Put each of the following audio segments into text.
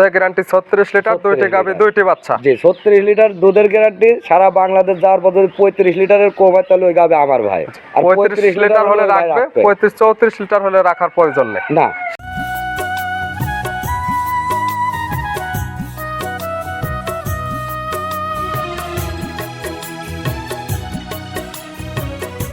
Guarantee ছত্রিশ litre 36 দুইটি গাবে দুইটি বাচ্চা। জি ছত্রিশ লিটার দুধের গ্যারান্টি সারা বাংলাদেশ যাওয়ার পর যদি পঁয়ত্রিশ লিটারের কম হয় তাহলে ওই গাবে আমার ভাই। আর পঁয়ত্রিশ লিটার হলে রাখবে। পঁয়ত্রিশ চৌত্রিশ লিটার হলে রাখার প্রয়োজন নেই। না।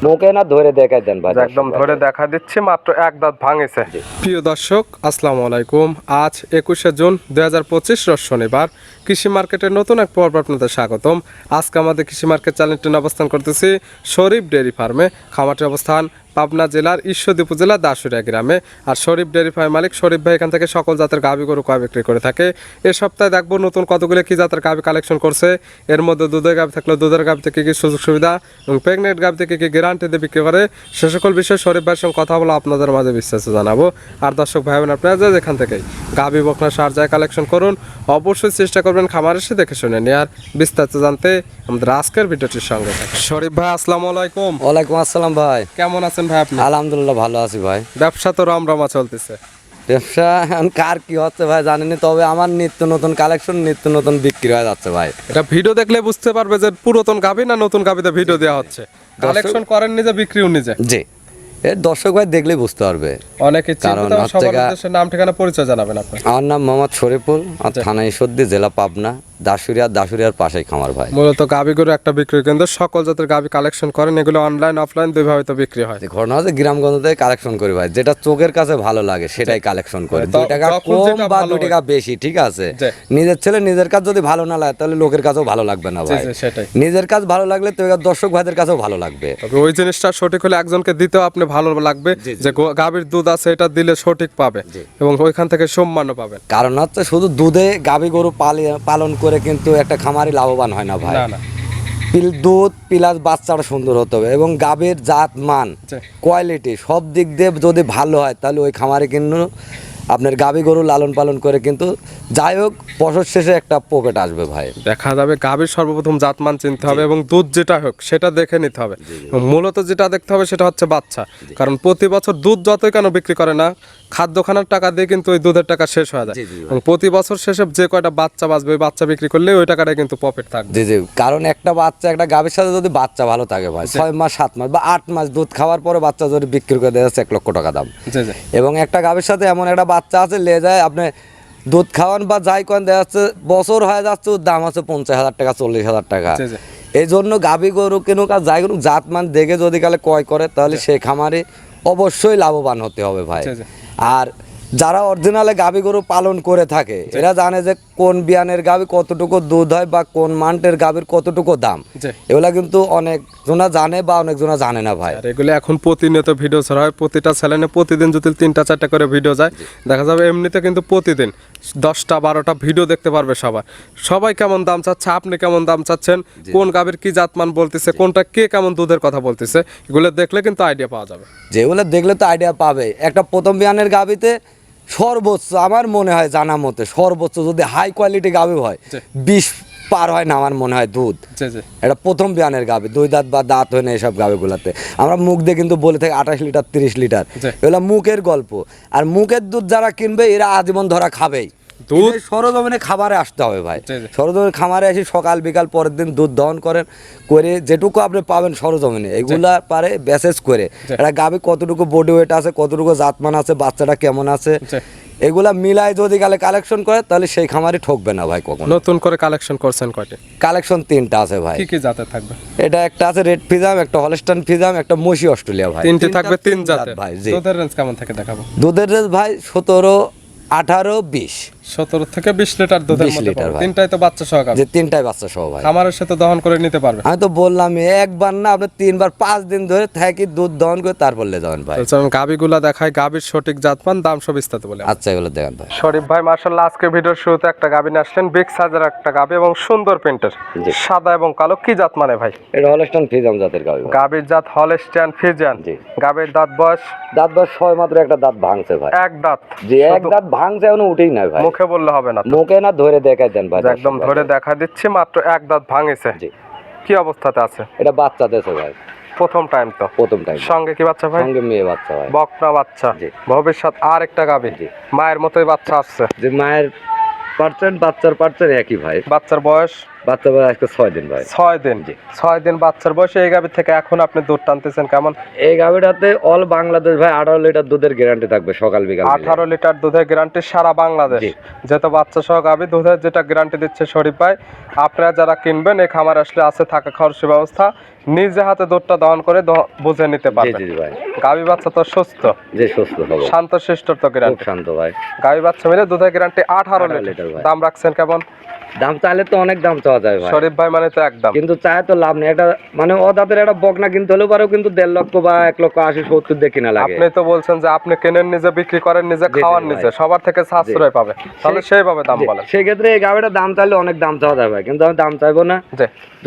মুখে না ধরে দেখাই দেন ভাই একদম ধরে দেখা দিচ্ছি মাত্র এক দাঁত ভাঙেছে। প্রিয় দর্শক আসসালামু আলাইকুম। আজ একুশে জুন দুই হাজার পঁচিশ শনিবার। কৃষি মার্কেটের নতুন এক পর্ব আপনাদের স্বাগতম। আজকে আমাদের কৃষি মার্কেট চ্যানেলটি অবস্থান করতেছি শরীফ ডেয়ারি ফার্মে। খামারটির অবস্থান পাবনা জেলার ঈশ্বরদী উপজেলা দাসুরিয়া গ্রামে। আর শরীফ ডেয়ারি ফার্ম মালিক শরীফ ভাই এখান থেকে সকল জাতের গাভি গরু কয় বিক্রি করে থাকে। এ সপ্তাহে দেখব নতুন কতগুলো কি জাতের গাভি কালেকশন করছে। এর মধ্যে দুধের গাভি থাকলে দুধের গাভি থেকে কি সুযোগ সুবিধা এবং প্রেগনেন্ট গাভি থেকে কি গ্যারান্টি দিয়ে বিক্রি করে সে সকল বিষয়ে শরীফ ভাইয়ের সঙ্গে কথা বলে আপনাদের মাঝে বিস্তারিত জানাব। আর দর্শক ভাই বোন আপনারা যে যেখান থেকেই গাভি বকনা সার যায় কালেকশন করুন অবশ্যই চেষ্টা করবেন খামার এসে দেখে শুনে নিয়ে আর বিস্তারিত জানতে আমাদের আজকের ভিডিওটির সঙ্গে। শরীফ ভাই আসসালামু আলাইকুম। ওয়ালাইকুম আসসালাম ভাই। কেমন আছেন ভাই আপনি? আলহামদুলিল্লাহ ভালো আছি ভাই। ব্যবসা তো রমরমা চলতেছে। ব্যবসা কার কি হচ্ছে ভাই জানেনি তবে আমার নিত্য নতুন কালেকশন নিত্য নতুন বিক্রি হয়ে যাচ্ছে ভাই। এটা ভিডিও দেখলে বুঝতে পারবে যে পুরাতন গাভি না নতুন গাভিতে ভিডিও দেওয়া হচ্ছে। কালেকশন করেন নিজে বিক্রিও নিজে। জি। এর দর্শক ভাই দেখলেই বুঝতে পারবে। অনেকে কারণ হচ্ছে নাম ঠিকানা পরিচয় জানাবেন আপনি আমার নাম মোহাম্মদ শরীফুল আর আচ্ছা। থানা ঈশ্বরদী জেলা পাবনা দাসুরিয়া দাসুরিয়ার পাশেই খামার ভাই। মূলত একটা বিক্রি কেন্দ্র সকল জাতের গাভি কালেকশন করেন এগুলো অনলাইন অফলাইন দুইভাবে তো বিক্রি হয়। ঘটনা হচ্ছে গ্রামগঞ্জ থেকে কালেকশন করি ভাই যেটা চোখের কাছে ভালো লাগে সেটাই কালেকশন করি। দুই টাকা কম বা দুই টাকা বেশি ঠিক আছে? নিজের ছেলে নিজের কাজ যদি ভালো না লাগে তাহলে লোকের কাছেও ভালো লাগবে না ভাই। নিজের কাজ ভালো লাগলে তো দর্শক ভাইদের কাছেও ভালো লাগবে। ওই জিনিসটা সঠিক হলে একজনকে দিতেও আপনি ভালো লাগবে। যে গাভীর দুধ আছে এটা দিলে সঠিক পাবে এবং ওইখান থেকে সম্মানও পাবে। কারণ হচ্ছে শুধু দুধে গাভী গরু পালি- পালন করে কিন্তু একটা খামারি লাভবান হয় না ভাই। পিল দুধ পিলাস বাচ্চাটা সুন্দর হতে হবে এবং গাভীর জাত মান কোয়ালিটি সব দিক দিয়ে যদি ভালো হয় তাহলে ওই খামারে কিন্তু আপনার গাভী গরু লালন পালন করে কিন্তু যাই হোক বছর শেষে একটা পকেট আসবে ভাই। দেখা যাবে গাভীর সর্বপ্রথম জাতমান চিনতে হবে এবং দুধ যেটা হোক সেটা দেখে নিতে হবে। মূলত যেটা দেখতে হবে সেটা হচ্ছে বাচ্চা। কারণ প্রতি বছর দুধ যতই কেন বিক্রি করে না খাদ্যখানার টাকা দিয়ে কিন্তু ওই দুধের টাকা শেষ হয়ে যায়। এবং প্রতি বছর শেষে যে কয়টা বাচ্চা বাঁচবে ওই বাচ্চা বিক্রি করলে ওই টাকাটা কিন্তু প্রফিট থাকবে। জি জি। কারণ একটা বাচ্চা একটা গাভীর সাথে যদি বাচ্চা ভালো থাকে ভাই ছয় মাস সাত মাস বা আট মাস দুধ খাওয়ার পরে বাচ্চা যদি বিক্রি করে দেওয়া যাচ্ছে এক লক্ষ টাকা দাম। এবং একটা গাভীর সাথে এমন একটা বাচ্চা আছে লে যায় আপনি দুধ খাওয়ান বা যাই করেন দেখা যাচ্ছে বছর হয়ে যাচ্ছে ওর দাম আছে পঞ্চাশ হাজার টাকা চল্লিশ হাজার টাকা। এই জন্য গাভী গরু কিনুক আর যাই জাত মান দেখে যদি কালে ক্রয় করে তাহলে সে খামারে অবশ্যই লাভবান হতে হবে ভাই। আর যারা অরিজিনালে গাভী গরু পালন করে থাকে এরা জানে যে কোন বিয়ানের গাভী কতটুকু দুধ হয় বা কোন মান্টের গাভীর কতটুকু দাম। এগুলা কিন্তু অনেক জনা জানে বা অনেক জনা জানে না ভাই। আর এগুলো এখন প্রতিনিয়ত ভিডিও ছাড়া হয়। প্রতিটা চ্যানেলে প্রতিদিন যদি তিনটা চারটা করে ভিডিও যায় দেখা যাবে এমনিতে কিন্তু প্রতিদিন দশটা বারোটা ভিডিও দেখতে পারবে সবাই। সবাই কেমন দাম চাচ্ছে আপনি কেমন দাম চাচ্ছেন কোন গাভীর কি জাতমান বলতেছে কোনটা কে কেমন দুধের কথা বলতেছে এগুলো দেখলে কিন্তু আইডিয়া পাওয়া যাবে। যেগুলো দেখলে তো আইডিয়া পাবে। একটা প্রথম বিয়ানের গাবিতে সর্বোচ্চ আমার মনে হয় জানা মতে সর্বোচ্চ যদি হাই কোয়ালিটি গাবে হয় বিশ বিষ পার হয় না আমার মনে হয় দুধ। এটা প্রথম বিয়ানের গাবে দুই দাঁত বা দাঁত হয় না এসব গাবিগুলোতে। আমরা মুখ দিয়ে কিন্তু বলে থাকি আঠাশ লিটার তিরিশ লিটার। এগুলো মুখের গল্প। আর মুখের দুধ যারা কিনবে এরা আজীবন ধরা খাবেই। দুধ? সরজমিনে খাবারে আসতে হবে ভাই। সরজমিনে খামারে এসে সকাল বিকাল পরের দিন দুধ দহন করেন করে যেটুকু আপনি পাবেন সরজমিনে এগুলা পারে ব্যাসেজ করে। এটা গাবি কতটুকু বডি ওয়েট আছে কতটুকু জাতমান আছে বাচ্চাটা কেমন আছে এগুলা মিলাই যদি গেলে কালেকশন করে তাহলে সেই খামারে ঠকবে না ভাই কখনো। নতুন করে কালেকশন করছেন কয়টি? কালেকশন তিনটা আছে ভাই। কি কি জাতের থাকবে? এটা একটা আছে রেড ফিজাম একটা হলস্টান ফিজাম একটা মসি অস্ট্রেলিয়া ভাই। তিনটি থাকবে তিন তিন জাত জাতের। ভাই জি। দুধের রেঞ্জ কেমন থেকে দেখাবো? দুধের রেস ভাই সতেরো আঠারো বিশ। সতেরো থেকে বিশ লিটার দুধের 20 মধ্যে লিটার ভাই। তিনটাই তো বাচ্চা সহকার। যে তিনটাই বাচ্চা সহ ভাই। খামারের সাথে দহন করে নিতে পারবে। আমি তো বললাম একবার না আপনি তিনবার পাঁচ দিন ধরে থাকি দুধ দহন করে তারপর লে যাবেন ভাই। চলুন গাবিগুলা দেখায় গাবির সঠিক জাতমান দাম সব বিস্তারিত বলে আচ্ছা এগুলো দেখেন ভাই। শরীফ ভাই মার্শাল্লাহ আজকে ভিডিওর শুরুতে একটা গাবি নিয়ে আসলেন। বিগ সাইজের একটা গাবি এবং সুন্দর প্রিন্টের। সাদা এবং কালো কি জাত মানে ভাই? এটা হলস্টান ফিজাম জাতের গাবি। গাবির জাত হলস্টিয়ান ফিজিয়ান। জি। গাবির দাঁত বয়স? দাঁত বয়স ছয় মাত্র একটা দাঁত ভাঙছে ভাই। এক দাঁত। যে এক দাঁত ভাঙছে এখনও উঠেই নাই ভাই। মুখে বললে হবে না। মুখে না ধরে দেখাই দেন ভাই একদম ধরে দেখা দিচ্ছি মাত্র এক দাঁত ভাঙেছে। জি। কি অবস্থাতে আছে? এটা বাচ্চা দেশে ভাই। প্রথম টাইম তো। প্রথম টাইম সঙ্গে কি বাচ্চা ভাই? সঙ্গে মেয়ে বাচ্চা ভাই। বকনা বাচ্চা। জি। ভবিষ্যৎ আর একটা গাবে। জি। মায়ের মতোই বাচ্চা আসছে। যে মায়ের পার্সেন্ট বাচ্চার পার্সেন্ট একই ভাই। বাচ্চার বয়স? বাচ্চা ভাই আজকে ছয় দিন ভাই। ছয় দিন। জি। ছয় দিন বাচ্চার বয়সে এই গাভী থেকে এখন আপনি দুধ টানতেছেন কেমন? এই গাভিটাতে অল বাংলাদেশ ভাই আঠারো লিটার দুধের গ্যারান্টি থাকবে সকাল বিকাল আঠারো লিটার দুধের গ্যারান্টি সারা বাংলাদেশ। যেহেতু বাচ্চা সহ গাভী দুধের যেটা গ্যারান্টি দিচ্ছে শরীফ ভাই আপনারা যারা কিনবেন এই খামার আসলে আছে থাকা খরচের ব্যবস্থা নিজে হাতে দুধটা দহন করে বুঝে নিতে জি পারবেন। ভাই। গাভী বাচ্চা তো সুস্থ। যে সুস্থ শান্ত শিষ্টর তো গ্যারান্টি শান্ত ভাই। গাভী বাচ্চা মিলে দুধের গ্যারান্টি আঠারো লিটার। লিটার দাম রাখছেন কেমন? দাম চাইলে তো অনেক দাম চাওয়া যায় ভাই। শরীফ ভাই মানে তো একদম। কিন্তু চায় তো লাভ নেই। এটা মানে একটা বকনা কিনতে হলেও পারেও কিন্তু দেড় লক্ষ বা এক লক্ষ আশি সত্তর দিয়ে কিনা লাগে। আপনি তো বলছেন যে আপনি কেনেন নিজে বিক্রি করেন নিজে খাওয়ান নিজে সবার থেকে সাশ্রয় পাবে। তাহলে সেইভাবে দাম বলেন। সেক্ষেত্রে এই গাড়িটার দাম চাইলে অনেক দাম চাওয়া যায় ভাই। কিন্তু আমি দাম চাইব না।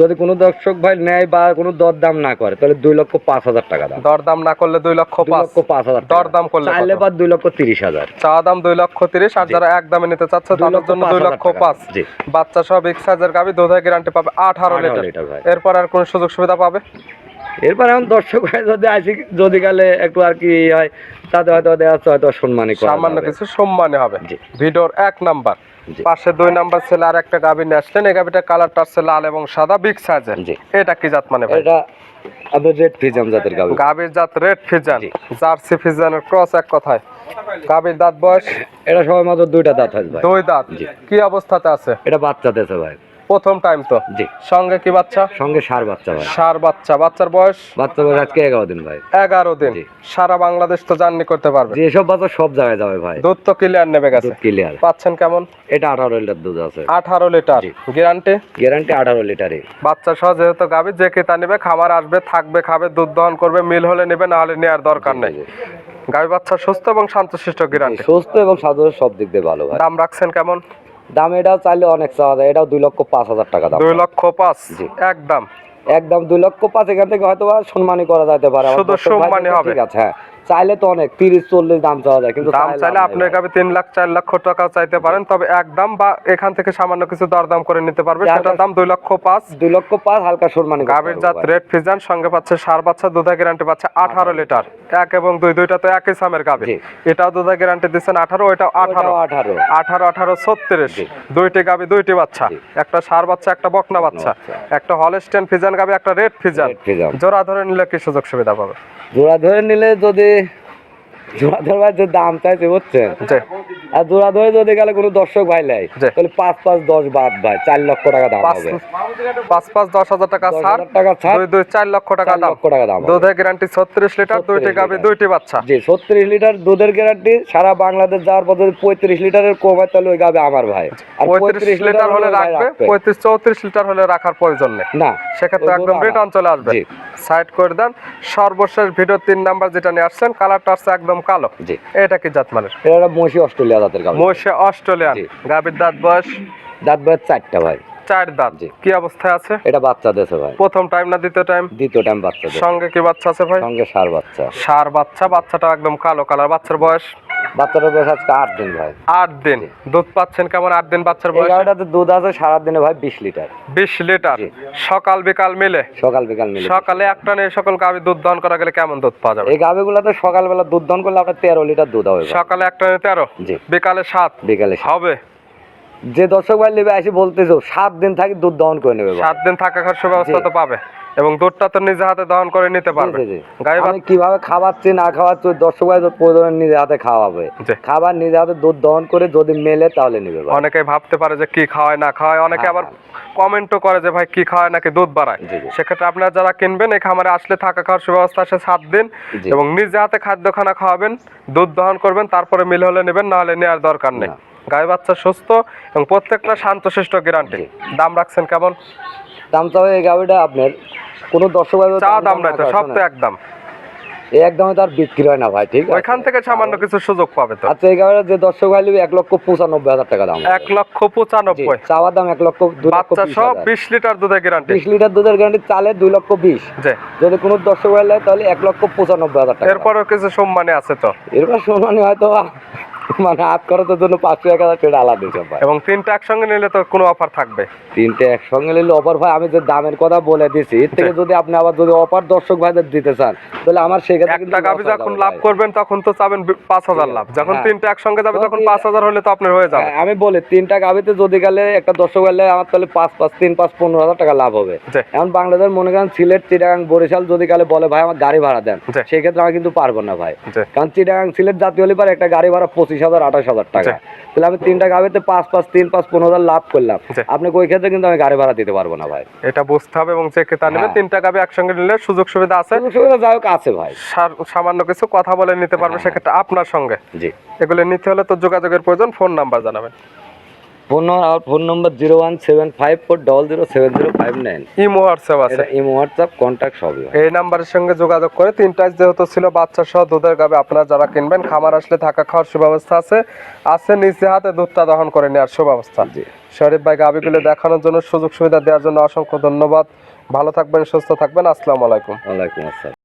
যদি কোনো দর্শক ভাই নেয় বা কোনো দর দাম না করে তাহলে দুই লক্ষ পাঁচ হাজার টাকা দাম। দর দাম না করলে দুই লক্ষ পাঁচ। লক্ষ পাঁচ হাজার দর দাম করলে চাইলে বা দুই লক্ষ তিরিশ হাজার। চা দাম দুই লক্ষ তিরিশ আর যারা এক দামে নিতে চাচ্ছে তাদের জন্য দুই লক্ষ পাঁচ। বাচ্চা সব বিগ সাইজের গাবি দুধের গ্যারান্টি পাবে আঠারো 18 লিটার এরপর আর কোন সুযোগ সুবিধা পাবে? এরপর এখন দর্শক যদি আসি যদি গেলে একটু আর কি হয় তাতে হয়তো দেওয়া হয়তো সম্মানই করা সামান্য কিছু সম্মানে হবে। ভিডিওর এক নাম্বার। পাশে দুই নাম্বার ছেলে আর একটা গাবি নিয়ে আসলেন। এই গাবিটার কালারটা হচ্ছে লাল এবং সাদা বিগ সাইজের এটা কি জাত মানে এটা আপনার রেড ফিজাম জাতের গাবি গাবির জাত রেড ফিজান জার্সি ফিজানের ক্রস এক কথায়। গাবির দাঁত বয়স? এটা সবাই মাত্র দুইটা দাঁত হয় দুই দাঁত। কি অবস্থাতে আছে? এটা বাচ্চা দেশে ভাই। প্রথম টাইম তো। জি। সঙ্গে কি বাচ্চা? সঙ্গে সার বাচ্চা ভাই। সার বাচ্চা। বাচ্চার বয়স? বাচ্চা বয়স আজকে এগারো দিন ভাই। এগারো দিন। সারা বাংলাদেশ তো জার্নি করতে পারবে। যে এসব বাচ্চা সব জায়গায় যাবে ভাই। দুধ তো ক্লিয়ার নেবে গেছে। দুধ ক্লিয়ার পাচ্ছেন কেমন? এটা আঠারো লিটার দুধ আছে। আঠারো লিটার। গ্যারান্টি? গ্যারান্টি আঠারো লিটারে বাচ্চা সহ যেহেতু গাবি যে কেতা নেবে খামার আসবে থাকবে খাবে দুধ দহন করবে মিল হলে নেবে না হলে নেওয়ার দরকার নেই। গাবি বাচ্চা সুস্থ এবং শান্তশিষ্ট গ্যারান্টি। সুস্থ এবং সাধারণ সব দিক দিয়ে ভালো ভাই। দাম রাখছেন কেমন? দাম এটাও চাইলে অনেক চাওয়া যায়। এটাও দুই লক্ষ পাঁচ হাজার টাকা দাম। দুই লক্ষ পাঁচ একদম একদম দুই লক্ষ পাঁচ এখান থেকে হয়তো সম্মানই করা যাইতে পারে। ঠিক আছে হ্যাঁ। চাইলে তো অনেক তিরিশ চল্লিশ দাম চাওয়া যায় কিন্তু দাম চাইলে আপনার গাবি তিন লাখ চার লক্ষ টাকা চাইতে পারেন তবে একদম বা এখান থেকে সামান্য কিছু দরদাম করে নিতে পারবে সেটার দাম দুই লক্ষ পাঁচ। দুই লক্ষ পাঁচ হালকা করতে গাভীর জাত রেড ফিজান সঙ্গে পাচ্ছে সার বাচ্চা দুধা গ্যারান্টি পাচ্ছে আঠারো লিটার। এক এবং দুই দুইটা তো একই সামের গাভী। এটাও দুধা গ্যারান্টি দিচ্ছেন আঠারো ওইটাও আঠারো। আঠারো। আঠারো আঠারো ছত্রিশ। দুইটি গাভী দুইটি বাচ্চা। একটা সার বাচ্চা একটা বকনা বাচ্চা। একটা হলস্টেন ফিজান গাভী একটা রেড ফিজান। জোড়া ধরে নিলে কি সুযোগ সুবিধা পাবে? জোড়া ধরে নিলে যদি জোড়া ধরবার যে দাম চাইছে বুঝছেন? আর জোড়া যদি গেলে কোনো দর্শক ভাই লাই তাহলে পাঁচ পাঁচ দশ বাদ ভাই চার লক্ষ টাকা দাম হবে। পাঁচ পাঁচ দশ হাজার টাকা ছাড় টাকা ছাড় দুই দুই চার লক্ষ টাকা দাম। লক্ষ টাকা দাম দুধের গ্যারান্টি ছত্রিশ লিটার দুইটি গাভী দুইটি বাচ্চা। জি ছত্রিশ লিটার দুধের গ্যারান্টি সারা বাংলাদেশ যাওয়ার পর যদি পঁয়ত্রিশ লিটারের কম হয় তাহলে ওই গাবে আমার ভাই। আর পঁয়ত্রিশ লিটার হলে রাখবে। পঁয়ত্রিশ চৌত্রিশ লিটার হলে রাখার প্রয়োজন নেই। না সেক্ষেত্রে একদম রিটার্ন চলে আসবে। সাইড করে দেন সর্বশেষ ভিডিও তিন নাম্বার যেটা নিয়ে আসছেন কালারটা আসছে একদম কালো। জি। এটা কি জাত মানের? এটা মহিষী অস্ট্রেলিয়া দাঁতের গাবে মহিষী অস্ট্রেলিয়ান। গাভীর দাঁত বয়স? দাঁত বয়স চারটা ভাই। চার দাঁত। কি অবস্থায় আছে? এটা বাচ্চা দেশে ভাই। প্রথম টাইম না দ্বিতীয় টাইম দ্বিতীয় টাইম বাচ্চা সঙ্গে কি বাচ্চা আছে ভাই? সঙ্গে সার বাচ্চা। সার বাচ্চা বাচ্চাটা একদম কালো কালার। বাচ্চার বয়স? বাচ্চাটার বয়স আজকে আট দিন ভাই। আট দিন। দুধ পাচ্ছেন কেমন? আট দিন বাচ্চার বয়স? গাড়িটাতে দুধ আছে সারাদিনে ভাই বিশ লিটার। বিশ লিটার। সকাল বিকাল মিলে? সকাল বিকাল মিলে। সকালে একটা নেই সকল গাভি দুধ দহন করা গেলে কেমন দুধ পাওয়া যাবে? এই গাভিগুলাতে সকালবেলা দুধ দন করলে আপনার তেরো লিটার দুধ হবে সকালে একটা নেই তেরো? জি। বিকালে সাত? বিকালে। হবে? যে দর্শক ভাই নেবে এসে বলতেছো সাত দিন থাকি দুধ দহন করে নেবে সাত দিন থাকা খাওয়ার সুব্যবস্থা তো পাবে। এবং দুধটা তো নিজে হাতে দহন করে নিতে পারবে। গাই আমি কীভাবে খাওয়াচ্ছি না খাওয়াচ্ছি দর্শক ভাই প্রয়োজনে নিজে হাতে খাওয়াবে। খাবার নিজে হাতে দুধ দহন করে যদি মেলে তাহলে নেবে অনেকে ভাবতে পারে যে কি খাওয়ায় না খাওয়ায়। অনেকে হ্যাঁ, আবার কমেন্টও করে যে ভাই কি খাওয়ায় নাকি দুধ বাড়ায়। সেক্ষেত্রে আপনারা যারা কিনবেন এই খামারে আসলে থাকা খাওয়ার সুব্যবস্থা আছে সাত দিন। এবং নিজে হাতে খাদ্য খানা খাওয়াবেন দুধ দহন করবেন তারপরে মিল হলে নেবেন না হলে নেওয়ার দরকার নেই। গাই বাচ্চা সুস্থ এবং প্রত্যেকটা শান্তশিষ্ট গ্যারান্টি দাম রাখছেন কেমন? দাম চাও এই গাভিটা আপনার কোনো দর্শক চা দাম নাই তো সব তো একদম। এই একদমে তার বিক্রি হয় না ভাই ঠিক ওইখান থেকে সামান্য কিছু সুযোগ পাবে তো। আচ্ছা এই গাভিটা যে দর্শক ভাই নেবে এক লক্ষ পঁচানব্বই হাজার টাকা দাম। এক লক্ষ পঁচানব্বই। চাওয়ার দাম এক লক্ষ বাচ্চা বিশ বিশ লিটার দুধের গ্যারান্টি বিশ লিটার দুধের গ্যারান্টি চালে দুই লক্ষ বিশ। যদি কোনো দর্শক ভাই নেয় তাহলে এক লক্ষ পঁচানব্বই হাজার টাকা। এরপরও কিছু সম্মানে আছে তো। এরপর সম্মানী হয়তো মানে হাত খরচের জন্য পাঁচশো এক হাজার টাকা আলাদা হিসাব ভাই। এবং তিনটা একসঙ্গে নিলে তো কোনো অফার থাকবে। তিনটে একসঙ্গে নিলে অফার ভাই আমি যে দামের কথা বলে দিছি এর থেকে যদি আপনি আবার যদি অফার দর্শক ভাইদের দিতে চান তাহলে আমার সেক্ষেত্রে কিন্তু loss হয়ে যখন লাভ করবেন তখন তো চাবেন পাঁচ হাজার লাভ। যখন হ্যাঁ। তিনটা একসঙ্গে যাবে তখন পাঁচ হাজার হলে তো আপনার হয়ে যাবে। হ্যাঁ, আমি বলি তিনটা গাবিতে যদি গেলে একটা দর্শক গেলে আমার তাহলে পাঁচ পাঁচ তিন পাঁচ পনেরো হাজার টাকা লাভ হবে। এখন বাংলাদেশ মনে করেন সিলেট চিটাগাং বরিশাল যদি গেলে বলে ভাই আমার গাড়ি ভাড়া দেন। সেক্ষেত্রে আমি কিন্তু পারব না ভাই। কারণ চিটাগাং সিলেট জাতীয় হলে পারে একটা গাড়ি ভাড়া পঁচিশ হাজার আঠাশ হাজার টাকা। তাহলে আমি তিনটা গাড়িতে পাঁচ পাঁচ তিন পাঁচ পনেরো হাজার লাভ করলাম। আপনি ওই ক্ষেত্রে কিন্তু আমি গাড়ি ভাড়া দিতে পারব না ভাই। এটা বুঝতে হবে এবং চেক তা নেবে। হ্যাঁ। তিনটা গাড়ি একসঙ্গে নিলে সুযোগ সুবিধা আছে। সুযোগ সুবিধা যাই হোক আছে ভাই। সামান্য কিছু কথা বলে নিতে পারবে হ্যাঁ। সেক্ষেত্রে আপনার সঙ্গে। জি। এগুলো নিতে হলে তো যোগাযোগের প্রয়োজন। ফোন নাম্বার জানাবেন। Phone number phone number zero one seven five four double zero seven zero five nine. Imo WhatsApp আছে। ইমো হোয়াটসঅ্যাপ কন্ট্যাক্ট সবই এই নাম্বারের সঙ্গে যোগাযোগ করে তিনটা যেহেতু ছিল বাচ্চা সহ দুধের গাবে আপনারা যারা কিনবেন খামার আসলে থাকা খাওয়ার সুব্যবস্থা আছে। আছে নিচে হাতে দুধটা দহন করে নেওয়ার সুব্যবস্থা। জি। শরীফ ভাই গাবিগুলো দেখানোর জন্য সুযোগ সুবিধা দেওয়ার জন্য অসংখ্য ধন্যবাদ। ভালো থাকবেন সুস্থ থাকবেন। আসসালামু আলাইকুম। ওয়ালাইকুম আসসালাম।